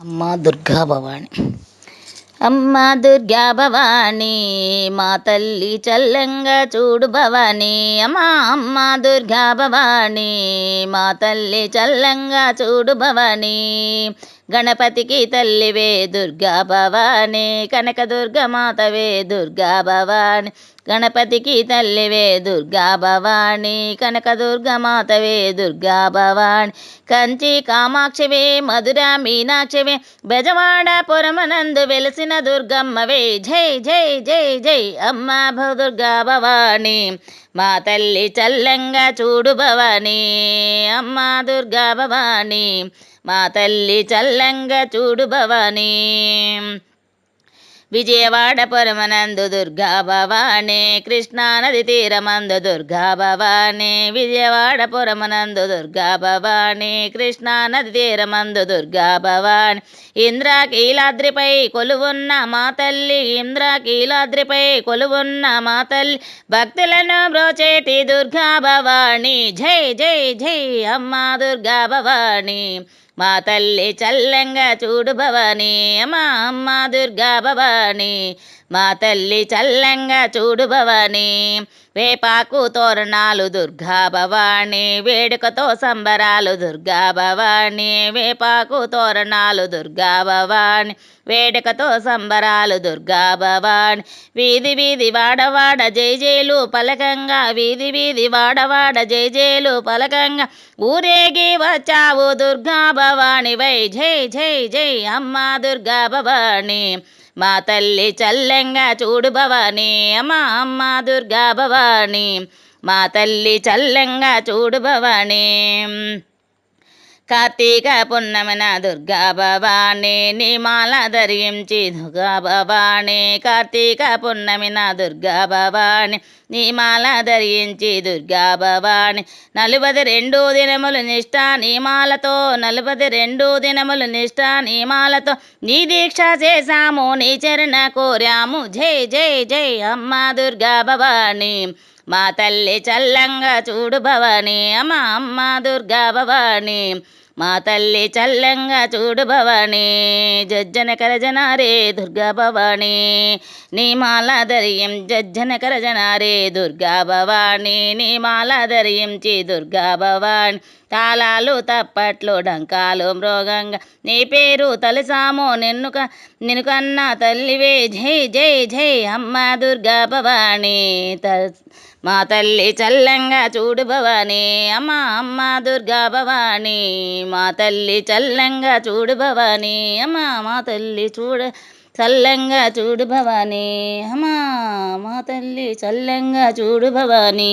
అమ్మా దుర్గా భవాని. అమ్మ దుర్గా భవాని మా తల్లి చల్లంగా చూడు భవాని. అమ్మా అమ్మ దుర్గా భవాని మా తల్లి చల్లంగా చూడు భవాని. గణపతికి తల్లివే దుర్గా భవాని కనకదుర్గ మాతవే దుర్గా భవాని గణపతికి తల్లివే దుర్గా భవాని కనకదుర్గ మాతవే దుర్గా భవాని. కంచి కామాక్షివే మధుర మీనాక్షివే బెజవాడ పురమనందు వెలిసిన దుర్గమ్మవే. జై జై జై జై అమ్మ భ దుర్గా భవాని మా తల్లి చల్లంగా చూడు భవాని అమ్మ దుర్గా భవాని. మా తల్లి చల్లంగా చూడు భవానీ. విజయవాడ పురమనందు దుర్గా భవాని. కృష్ణానది తీరమందు దుర్గా భవాని. విజయవాడ పురమనందు దుర్గా భవాని. కృష్ణానది తీరమందు దుర్గా భవాని. ఇంద్రకీలాద్రిపై కొలువున్న మా తల్లి ఇంద్రకీలాద్రిపై కొలువున్న మా తల్లి. భక్తులను బ్రోచేటి దుర్గా భవాని. జై జై జై అమ్మా దుర్గా భవాని. మా తల్లి చల్లంగా చూడు భవాని అమ్మా అమ్మ దుర్గా భవాని మా తల్లి చల్లంగా చూడు భవాని వేపాకు తోరణాలు దుర్గా భవాణి వేడుకతో సంబరాలు దుర్గా భవాణి వేపాకు తోరణాలు దుర్గా భవాణి వేడుకతో సంబరాలు దుర్గా భవాణి వీధి వీధి వాడవాడ జైజేలు పలకంగా వీధి వీధి వాడవాడ జైజేలు పలకంగా. ఊరేగి వచ్చావు దుర్గా భవాణి వై జై జై జై అమ్మా దుర్గా భవాణి మా తల్లి చల్లంగా చూడు భవాని అమ్మా అమ్మ దుర్గా భవాని. మా తల్లి చల్లంగా చూడు భవాని. కార్తీక పున్నమిన దుర్గా భవాణి నిమాల ధరించి దుర్గా భవాణి కార్తీక పున్నమిన దుర్గా భవాణి నిమాల ధరించి దుర్గా భవాని. నలుపది రెండు దినములు నిష్ట నియమాలతో నలుపది రెండు దినములు నిష్ట నియమాలతో నీ దీక్ష చేశాము నీ చరణ కోరాము. జై జై జై అమ్మ దుర్గా భవాణి మా తల్లి చల్లంగా చూడు భవాని అమ్మా అమ్మ దుర్గా భవాని. మా తల్లి చల్లంగా చూడు భవాని జజ్జన కరజనారే దుర్గా భవాని. నీ మాలాధర్యం జజ్జన కరజనారే దుర్గా భవాని. నీ మాల దుర్గా భవాని. తాళాలు తప్పట్లు డంకాలు మృగంగా. నీ పేరు తలసాము నిన్ను నిన్ను కన్నా తల్లివే. జై జై జై అమ్మ దుర్గా భవాని. త మా తల్లి చల్లంగా చూడు భవానీ అమ్మ అమ్మ దుర్గా భవాని. మా తల్లి చల్లంగా చూడు భవాని అమ్మ మా తల్లి చూడ చల్లంగా చూడు భవానీ అమ్మ మా తల్లి చల్లంగా చూడు భవానీ